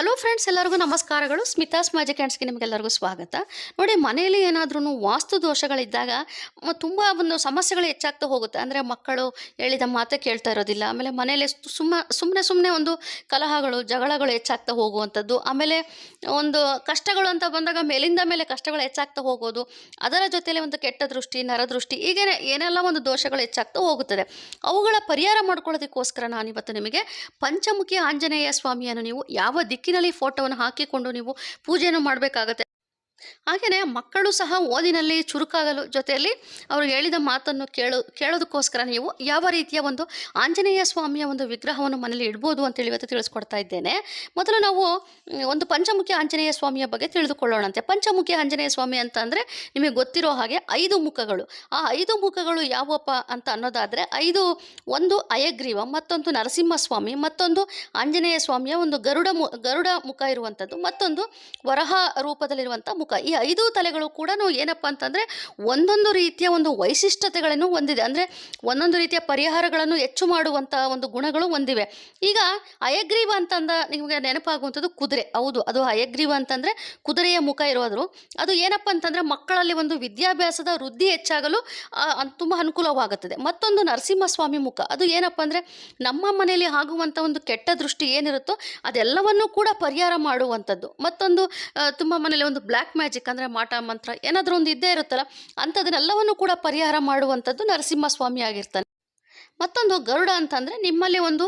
Hello friends ಎಲ್ಲರಿಗೂ ನಮಸ್ಕಾರಗಳು. Smitha's magic ಹ್ಯಾಂಡ್ಸ್ಗೆ ನಿಮಗೆಲ್ಲರಿಗೂ ಸ್ವಾಗತ. ನೋಡಿ, ಮನೆಯಲ್ಲಿ ಏನಾದ್ರೂ ವಾಸ್ತು ದೋಷಗಳಿದ್ದಾಗ ತುಂಬ ಒಂದು ಸಮಸ್ಯೆಗಳು ಹೆಚ್ಚಾಗ್ತಾ ಹೋಗುತ್ತೆ. ಅಂದರೆ ಮಕ್ಕಳು ಹೇಳಿದ ಮಾತೇ ಕೇಳ್ತಾ ಇರೋದಿಲ್ಲ. ಆಮೇಲೆ ಮನೆಯಲ್ಲಿ ಸುಮ್ಮ ಸುಮ್ಮನೆ ಸುಮ್ಮನೆ ಒಂದು ಕಲಹಗಳು, ಜಗಳಗಳು ಹೆಚ್ಚಾಗ್ತಾ ಹೋಗುವಂಥದ್ದು. ಆಮೇಲೆ ಒಂದು ಕಷ್ಟಗಳು ಅಂತ ಬಂದಾಗ ಮೇಲಿಂದ ಮೇಲೆ ಕಷ್ಟಗಳು ಹೆಚ್ಚಾಗ್ತಾ ಹೋಗೋದು. ಅದರ ಜೊತೆಯಲ್ಲಿ ಒಂದು ಕೆಟ್ಟ ದೃಷ್ಟಿ ನರದೃಷ್ಟಿ ಹೀಗೇನೆ ಏನೆಲ್ಲ ಒಂದು ದೋಷಗಳು ಹೆಚ್ಚಾಗ್ತಾ ಹೋಗುತ್ತದೆ. ಅವುಗಳ ಪರಿಹಾರ ಮಾಡ್ಕೊಳ್ಳೋದಕ್ಕೋಸ್ಕರ ನಾನಿವತ್ತು ನಿಮಗೆ ಪಂಚಮುಖಿ ಆಂಜನೇಯ ಸ್ವಾಮಿಯನ್ನು ನೀವು ಯಾವ ದಿಕ್ಕಿನಲ್ಲಿ ಫೋಟೋವನ್ನು ಹಾಕಿಕೊಂಡು ನೀವು ಪೂಜೆಯನ್ನು ಮಾಡಬೇಕಾಗತ್ತೆ. ಹಾಗೆಯೇ ಮಕ್ಕಳು ಸಹ ಓದಿನಲ್ಲಿ ಚುರುಕಾಗಲು ಜೊತೆಯಲ್ಲಿ ಅವರು ಹೇಳಿದ ಮಾತನ್ನು ಕೇಳು, ಕೇಳೋದಕ್ಕೋಸ್ಕರ ನೀವು ಯಾವ ರೀತಿಯ ಒಂದು ಆಂಜನೇಯ ಸ್ವಾಮಿಯ ಒಂದು ವಿಗ್ರಹವನ್ನು ಮನೇಲಿ ಇಡ್ಬೋದು ಅಂತೇಳಿ ಇವತ್ತು ತಿಳಿಸ್ಕೊಡ್ತಾ ಇದ್ದೇನೆ. ಮೊದಲು ನಾವು ಒಂದು ಪಂಚಮುಖಿ ಆಂಜನೇಯ ಸ್ವಾಮಿಯ ಬಗ್ಗೆ ತಿಳಿದುಕೊಳ್ಳೋಣಂತೆ. ಪಂಚಮುಖಿ ಆಂಜನೇಯ ಸ್ವಾಮಿ ಅಂತ ಅಂದರೆ ನಿಮಗೆ ಗೊತ್ತಿರೋ ಹಾಗೆ ಐದು ಮುಖಗಳು. ಆ ಐದು ಮುಖಗಳು ಯಾವಪ್ಪ ಅಂತ ಅನ್ನೋದಾದರೆ ಐದು, ಒಂದು ಅಯಗ್ರೀವ, ಮತ್ತೊಂದು ನರಸಿಂಹಸ್ವಾಮಿ, ಮತ್ತೊಂದು ಆಂಜನೇಯ ಸ್ವಾಮಿಯ ಒಂದು ಗರುಡ ಮು, ಗರುಡ ಮುಖ ಇರುವಂಥದ್ದು, ಮತ್ತೊಂದು ವರಹ ರೂಪದಲ್ಲಿರುವಂಥ ಮುಖ ಈ ಐದು ತಲೆಗಳು ಕೂಡ ಏನಪ್ಪ ಅಂತಂದರೆ ಒಂದೊಂದು ರೀತಿಯ ಒಂದು ವೈಶಿಷ್ಟ್ಯತೆಗಳನ್ನು ಹೊಂದಿದೆ. ಅಂದರೆ ಒಂದೊಂದು ರೀತಿಯ ಪರಿಹಾರಗಳನ್ನು ಹೆಚ್ಚು ಮಾಡುವಂಥ ಒಂದು ಗುಣಗಳು ಹೊಂದಿವೆ. ಈಗ ಅಯಗ್ರೀವ ಅಂತಂದ ನಿಮಗೆ ನೆನಪಾಗುವಂಥದ್ದು ಕುದುರೆ. ಹೌದು, ಅದು ಅಯಗ್ರೀವ ಅಂತಂದರೆ ಕುದುರೆಯ ಮುಖ ಇರೋದ್ರು ಅದು ಏನಪ್ಪ ಅಂತಂದರೆ ಮಕ್ಕಳಲ್ಲಿ ಒಂದು ವಿದ್ಯಾಭ್ಯಾಸದ ವೃದ್ಧಿ ಹೆಚ್ಚಾಗಲು ತುಂಬ ಅನುಕೂಲವಾಗುತ್ತದೆ. ಮತ್ತೊಂದು ನರಸಿಂಹಸ್ವಾಮಿ ಮುಖ. ಅದು ಏನಪ್ಪ ಅಂದರೆ ನಮ್ಮ ಮನೆಯಲ್ಲಿ ಆಗುವಂಥ ಒಂದು ಕೆಟ್ಟ ದೃಷ್ಟಿ ಏನಿರುತ್ತೋ ಅದೆಲ್ಲವನ್ನೂ ಕೂಡ ಪರಿಹಾರ ಮಾಡುವಂಥದ್ದು. ಮತ್ತೊಂದು ತುಂಬ ಮನೆಯಲ್ಲಿ ಒಂದು ಬ್ಲ್ಯಾಕ್ ಮ್ಯಾಜಿಕ್ ಅಂದರೆ ಮಾಟ ಮಂತ್ರ ಏನಾದರೂ ಒಂದು ಇದ್ದೇ ಇರುತ್ತಲ್ಲ ಅಂಥದನ್ನೆಲ್ಲವನ್ನು ಕೂಡ ಪರಿಹಾರ ಮಾಡುವಂಥದ್ದು ನರಸಿಂಹಸ್ವಾಮಿ ಆಗಿರ್ತಾನೆ. ಮತ್ತೊಂದು ಗರುಡ ಅಂತಂದರೆ ನಿಮ್ಮಲ್ಲಿ ಒಂದು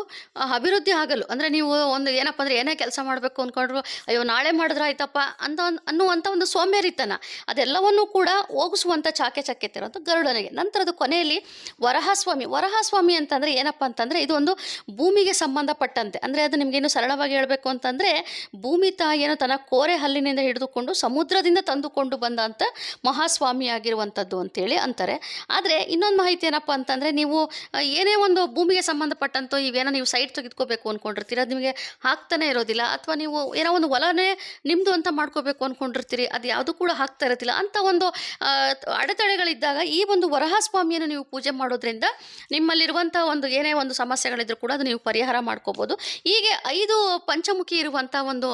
ಅಭಿವೃದ್ಧಿ ಆಗಲು. ಅಂದರೆ ನೀವು ಒಂದು ಏನಪ್ಪ ಅಂದರೆ ಏನೇ ಕೆಲಸ ಮಾಡಬೇಕು ಅಂದ್ಕೊಂಡ್ರು ಅಯ್ಯೋ ನಾಳೆ ಮಾಡಿದ್ರೆ ಆಯ್ತಪ್ಪ ಅಂತ ಒಂದು ಅನ್ನುವಂಥ ಒಂದು ಸೋಮ್ಯರಿತನ. ಅದೆಲ್ಲವನ್ನೂ ಕೂಡ ಹೋಗಿಸುವಂಥ ಚಾಕೆ ಚಕ್ಕೆ ಇರೋದು ಗರುಡನಿಗೆ. ನಂತರದ ಕೊನೆಯಲ್ಲಿ ವರಹಸ್ವಾಮಿ. ವರಹಸ್ವಾಮಿ ಅಂತಂದರೆ ಏನಪ್ಪ ಅಂತಂದರೆ ಇದು ಒಂದು ಭೂಮಿಗೆ ಸಂಬಂಧಪಟ್ಟಂತೆ. ಅಂದರೆ ಅದು ನಿಮಗೇನು ಸರಳವಾಗಿ ಹೇಳಬೇಕು ಅಂತಂದರೆ ಭೂಮಿ ತಾಯಿಯನ್ನು ತನ್ನ ಕೋರೆ ಹಲ್ಲಿನಿಂದ ಹಿಡಿದುಕೊಂಡು ಸಮುದ್ರದಿಂದ ತಂದುಕೊಂಡು ಬಂದಂಥ ಮಹಾಸ್ವಾಮಿ ಆಗಿರುವಂಥದ್ದು ಅಂತೇಳಿ ಅಂತಾರೆ. ಆದರೆ ಇನ್ನೊಂದು ಮಾಹಿತಿ ಏನಪ್ಪ ಅಂತಂದರೆ ನೀವು ಏನೇ ಒಂದು ಭೂಮಿಗೆ ಸಂಬಂಧಪಟ್ಟಂತೋ ಇವೇನೋ ನೀವು ಸೈಟ್ ತೆಗೆದುಕೋಬೇಕು ಅಂದ್ಕೊಂಡಿರ್ತೀರಿ ಅದು ನಿಮಗೆ ಹಾಕ್ತಾನೆ ಇರೋದಿಲ್ಲ, ಅಥವಾ ನೀವು ಏನೋ ಒಂದು ಹೊಲನೇ ನಿಮ್ಮದು ಅಂತ ಮಾಡ್ಕೋಬೇಕು ಅಂದ್ಕೊಂಡಿರ್ತೀರಿ ಅದು ಯಾವುದು ಕೂಡ ಹಾಕ್ತಾ ಇರೋದಿಲ್ಲ. ಅಂತ ಒಂದು ಅಡೆತಡೆಗಳಿದ್ದಾಗ ಈ ಒಂದು ವರಹಸ್ವಾಮಿಯನ್ನು ನೀವು ಪೂಜೆ ಮಾಡೋದ್ರಿಂದ ನಿಮ್ಮಲ್ಲಿರುವಂಥ ಒಂದು ಏನೇ ಒಂದು ಸಮಸ್ಯೆಗಳಿದ್ರೂ ಕೂಡ ಅದು ನೀವು ಪರಿಹಾರ ಮಾಡ್ಕೋಬೋದು. ಹೀಗೆ ಐದು ಪಂಚಮುಖಿ ಇರುವಂಥ ಒಂದು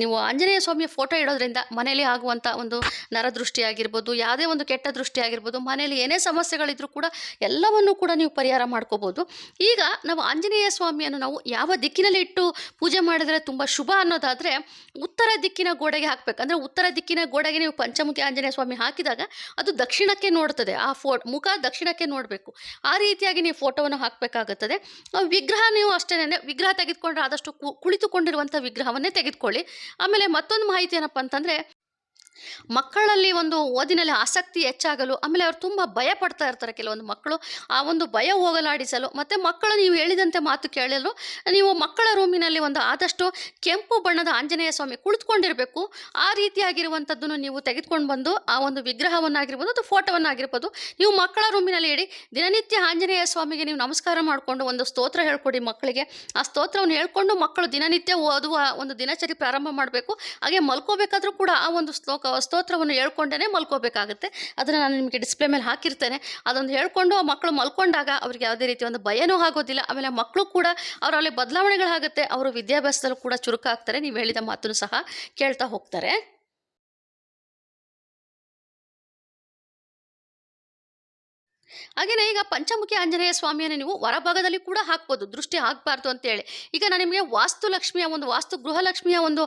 ನೀವು ಆಂಜನೇಯ ಸ್ವಾಮಿಯ ಫೋಟೋ ಇಡೋದ್ರಿಂದ ಮನೆಯಲ್ಲಿ ಆಗುವಂಥ ಒಂದು ನರದೃಷ್ಟಿ ಆಗಿರ್ಬೋದು, ಯಾವುದೇ ಒಂದು ಕೆಟ್ಟ ದೃಷ್ಟಿ ಆಗಿರ್ಬೋದು, ಮನೆಯಲ್ಲಿ ಏನೇ ಸಮಸ್ಯೆಗಳಿದ್ರೂ ಕೂಡ ಎಲ್ಲವನ್ನೂ ಕೂಡ ನೀವು ಪರಿಹಾರ ಮಾಡ್ಕೋಬೋದು. ಈಗ ನಾವು ಆಂಜನೇಯ ಸ್ವಾಮಿಯನ್ನು ನಾವು ಯಾವ ದಿಕ್ಕಿನಲ್ಲಿ ಇಟ್ಟು ಪೂಜೆ ಮಾಡಿದರೆ ತುಂಬ ಶುಭ ಅನ್ನೋದಾದರೆ ಉತ್ತರ ದಿಕ್ಕಿನ ಗೋಡೆಗೆ ಹಾಕಬೇಕು. ಅಂದರೆ ಉತ್ತರ ದಿಕ್ಕಿನ ಗೋಡೆಗೆ ನೀವು ಪಂಚಮುಖಿ ಆಂಜನೇಯ ಸ್ವಾಮಿ ಹಾಕಿದಾಗ ಅದು ದಕ್ಷಿಣಕ್ಕೆ ನೋಡ್ತದೆ. ಆ ಫೋ, ಮುಖ ದಕ್ಷಿಣಕ್ಕೆ ನೋಡಬೇಕು. ಆ ರೀತಿಯಾಗಿ ನೀವು ಫೋಟೋವನ್ನು ಹಾಕಬೇಕಾಗುತ್ತದೆ. ವಿಗ್ರಹ ನೀವು ಅಷ್ಟೇ ವಿಗ್ರಹ ತೆಗೆದುಕೊಂಡ್ರೆ ಆದಷ್ಟು ಕುಳಿತುಕೊಂಡಿರುವಂಥ ವಿಗ್ರಹವನ್ನೇ ತೆಗೆದುಕೊಳ್ಳಿ. ಆಮೇಲೆ ಮತ್ತೊಂದು ಮಾಹಿತಿ ಏನಪ್ಪ ಅಂತಂದರೆ ಮಕ್ಕಳಲ್ಲಿ ಒಂದು ಓದಿನಲ್ಲಿ ಆಸಕ್ತಿ ಹೆಚ್ಚಾಗಲು ಆಮೇಲೆ ಅವ್ರು ತುಂಬ ಭಯ ಪಡ್ತಾ ಇರ್ತಾರೆ ಕೆಲವೊಂದು ಮಕ್ಕಳು. ಆ ಒಂದು ಭಯ ಹೋಗಲಾಡಿಸಲು ಮತ್ತು ಮಕ್ಕಳು ನೀವು ಹೇಳಿದಂತೆ ಮಾತು ಕೇಳಲು ನೀವು ಮಕ್ಕಳ ರೂಮಿನಲ್ಲಿ ಒಂದು ಆದಷ್ಟು ಕೆಂಪು ಬಣ್ಣದ ಆಂಜನೇಯ ಸ್ವಾಮಿ ಕುಳಿತುಕೊಂಡಿರಬೇಕು. ಆ ರೀತಿಯಾಗಿರುವಂಥದ್ದನ್ನು ನೀವು ತೆಗೆದುಕೊಂಡು ಬಂದು ಆ ಒಂದು ವಿಗ್ರಹವನ್ನಾಗಿರ್ಬೋದು ಅಥವಾ ಫೋಟೋವನ್ನಾಗಿರ್ಬೋದು ನೀವು ಮಕ್ಕಳ ರೂಮಿನಲ್ಲಿ ಇಡಿ. ದಿನನಿತ್ಯ ಆಂಜನೇಯ ಸ್ವಾಮಿಗೆ ನೀವು ನಮಸ್ಕಾರ ಮಾಡಿಕೊಂಡು ಒಂದು ಸ್ತೋತ್ರ ಹೇಳ್ಕೊಡಿ ಮಕ್ಕಳಿಗೆ. ಆ ಸ್ತೋತ್ರವನ್ನು ಹೇಳ್ಕೊಂಡು ಮಕ್ಕಳು ದಿನನಿತ್ಯ ಓದುವ ಒಂದು ದಿನಚರಿ ಪ್ರಾರಂಭ ಮಾಡಬೇಕು. ಹಾಗೆ ಮಲ್ಕೋಬೇಕಾದ್ರೂ ಕೂಡ ಆ ಒಂದು ಶ್ಲೋಕ ಸ್ತೋತ್ರವನ್ನು ಹೇಳ್ಕೊಂಡೇ ಮಲ್ಕೋಬೇಕಾಗುತ್ತೆ. ಅದನ್ನು ನಾನು ನಿಮಗೆ ಡಿಸ್ಪ್ಲೇ ಮೇಲೆ ಹಾಕಿರ್ತೇನೆ. ಅದೊಂದು ಹೇಳ್ಕೊಂಡು ಮಕ್ಕಳು ಮಲ್ಕೊಂಡಾಗ ಅವ್ರಿಗೆ ಯಾವುದೇ ರೀತಿ ಒಂದು ಭಯನೂ ಆಗೋದಿಲ್ಲ. ಆಮೇಲೆ ಮಕ್ಕಳು ಕೂಡ ಅವರಲ್ಲಿ ಬದಲಾವಣೆಗಳಾಗುತ್ತೆ. ಅವರು ವಿದ್ಯಾಭ್ಯಾಸದಲ್ಲೂ ಕೂಡ ಚುರುಕಾಗ್ತಾರೆ. ನೀವು ಹೇಳಿದ ಮಾತನ್ನು ಸಹ ಕೇಳ್ತಾ ಹೋಗ್ತಾರೆ. ಹಾಗೆಯೇ ಈಗ ಪಂಚಮುಖಿ ಆಂಜನೇಯ ಸ್ವಾಮಿಯನ್ನು ನೀವು ಹೊರಭಾಗದಲ್ಲಿ ಕೂಡ ಹಾಕ್ಬೋದು, ದೃಷ್ಟಿ ಹಾಕಬಾರ್ದು ಅಂತೇಳಿ. ಈಗ ನಾನು ನಿಮಗೆ ವಾಸ್ತು ಲಕ್ಷ್ಮಿಯ ಒಂದು ವಾಸ್ತು ಗೃಹಲಕ್ಷ್ಮಿಯ ಒಂದು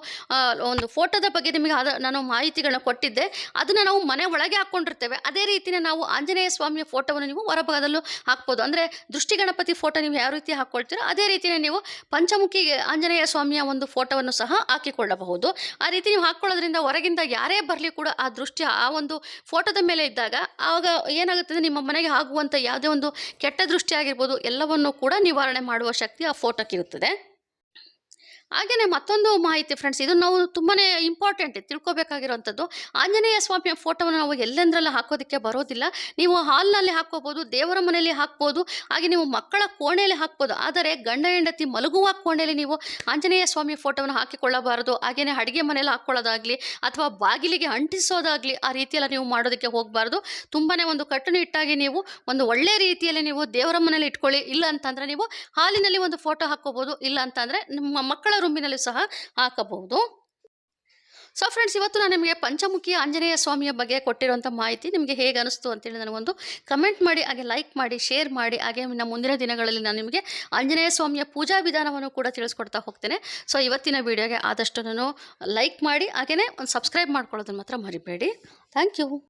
ಒಂದು ಫೋಟೋದ ಬಗ್ಗೆ ನಿಮಗೆ ಅದ ನಾನು ಮಾಹಿತಿಗಳನ್ನ ಕೊಟ್ಟಿದ್ದೆ. ಅದನ್ನು ನಾವು ಮನೆ ಒಳಗೆ ಹಾಕ್ಕೊಂಡಿರ್ತೇವೆ. ಅದೇ ರೀತಿಯೇ ನಾವು ಆಂಜನೇಯ ಸ್ವಾಮಿಯ ಫೋಟೋವನ್ನು ನೀವು ಹೊರಭಾಗದಲ್ಲೂ ಹಾಕ್ಬೋದು. ಅಂದರೆ ದೃಷ್ಟಿ ಗಣಪತಿ ಫೋಟೋ ನೀವು ಯಾವ ರೀತಿ ಹಾಕ್ಕೊಳ್ತೀರೋ, ಅದೇ ರೀತಿಯೇ ನೀವು ಪಂಚಮುಖಿ ಆಂಜನೇಯ ಸ್ವಾಮಿಯ ಒಂದು ಫೋಟೋವನ್ನು ಸಹ ಹಾಕಿಕೊಳ್ಳಬಹುದು. ಆ ರೀತಿ ನೀವು ಹಾಕ್ಕೊಳ್ಳೋದ್ರಿಂದ ಹೊರಗಿಂದ ಯಾರೇ ಬರಲಿ ಕೂಡ ಆ ದೃಷ್ಟಿ, ಆ ಒಂದು ಫೋಟೋದ ಮೇಲೆ ಇದ್ದಾಗ ಆವಾಗ ಏನಾಗುತ್ತದೆ, ನಿಮ್ಮ ಮನೆಗೆ ಆಗುವಂಥ ಯಾವುದೇ ಒಂದು ಕೆಟ್ಟ ದೃಷ್ಟಿ ಆಗಿರ್ಬೋದು ಎಲ್ಲವನ್ನೂ ಕೂಡ ನಿವಾರಣೆ ಮಾಡುವ ಶಕ್ತಿ ಆ ಫೋಟೋಕ್ಕೆ ಇರುತ್ತದೆ ಹಾಗೆಯೇ ಮತ್ತೊಂದು ಮಾಹಿತಿ ಫ್ರೆಂಡ್ಸ್ ಇದು ನಾವು ತುಂಬಾ ಇಂಪಾರ್ಟೆಂಟ್ ತಿಳ್ಕೊಬೇಕಾಗಿರುವಂಥದ್ದು. ಆಂಜನೇಯ ಸ್ವಾಮಿಯ ಫೋಟೋವನ್ನು ನಾವು ಎಲ್ಲೆಂದ್ರಲ್ಲಿ ಹಾಕೋದಕ್ಕೆ ಬರೋದಿಲ್ಲ. ನೀವು ಹಾಲ್ನಲ್ಲಿ ಹಾಕೋಬೋದು ದೇವರ ಮನೆಯಲ್ಲಿ ಹಾಕ್ಬೋದು, ಹಾಗೆ ನೀವು ಮಕ್ಕಳ ಕೋಣೆಯಲ್ಲಿ ಹಾಕ್ಬೋದು, ಆದರೆ ಗಂಡ ಹೆಂಡತಿ ಮಲಗುವ ಕೋಣೆಯಲ್ಲಿ ನೀವು ಆಂಜನೇಯ ಸ್ವಾಮಿಯ ಫೋಟೋವನ್ನು ಹಾಕಿಕೊಳ್ಳಬಾರದು. ಹಾಗೆಯೇ ಅಡುಗೆ ಮನೆಯಲ್ಲಿ ಹಾಕ್ಕೊಳ್ಳೋದಾಗಲಿ ಅಥವಾ ಬಾಗಿಲಿಗೆ ಅಂಟಿಸೋದಾಗಲಿ ಆ ರೀತಿಯೆಲ್ಲ ನೀವು ಮಾಡೋದಕ್ಕೆ ಹೋಗಬಾರ್ದು. ತುಂಬಾ ಒಂದು ಕಟ್ಟುನಿಟ್ಟಾಗಿ ನೀವು ಒಂದು ಒಳ್ಳೆ ರೀತಿಯಲ್ಲಿ ನೀವು ದೇವರ ಮನೆಯಲ್ಲಿ ಇಟ್ಕೊಳ್ಳಿ. ಇಲ್ಲ ಅಂತಂದರೆ ನೀವು ಹಾಲಿನಲ್ಲಿ ಒಂದು ಫೋಟೋ ಹಾಕ್ಕೋಬೋದು. ಇಲ್ಲ ಅಂತಂದರೆ ನಿಮ್ಮ ಮಕ್ಕಳ ರೂಮಿನಲ್ಲೂ ಸಹ ಹಾಕಬಹುದು. ಸೊ ಫ್ರೆಂಡ್ಸ್ ಇವತ್ತು ನಾನು ನಿಮಗೆ ಪಂಚಮುಖಿ ಆಂಜನೇಯ ಸ್ವಾಮಿಯ ಬಗ್ಗೆ ಕೊಟ್ಟಿರುವಂಥ ಮಾಹಿತಿ ನಿಮಗೆ ಹೇಗೆ ಅನಿಸ್ತು ಅಂತೇಳಿ ನನಗೊಂದು ಕಮೆಂಟ್ ಮಾಡಿ, ಹಾಗೆ ಲೈಕ್ ಮಾಡಿ ಶೇರ್ ಮಾಡಿ, ಹಾಗೆ ನಮ್ಮ ಮುಂದಿನ ದಿನಗಳಲ್ಲಿ ನಾನು ನಿಮಗೆ ಆಂಜನೇಯ ಸ್ವಾಮಿಯ ಪೂಜಾ ವಿಧಾನವನ್ನು ಕೂಡ ತಿಳಿಸ್ಕೊಡ್ತಾ ಹೋಗ್ತೇನೆ. ಸೊ ಇವತ್ತಿನ ವಿಡಿಯೋಗೆ ಆದಷ್ಟು ನಾನು ಲೈಕ್ ಮಾಡಿ, ಹಾಗೆಯೇ ಒಂದು ಸಬ್ಸ್ಕ್ರೈಬ್ ಮಾಡ್ಕೊಳ್ಳೋದನ್ನು ಮಾತ್ರ ಮರಿಬೇಡಿ. Thank you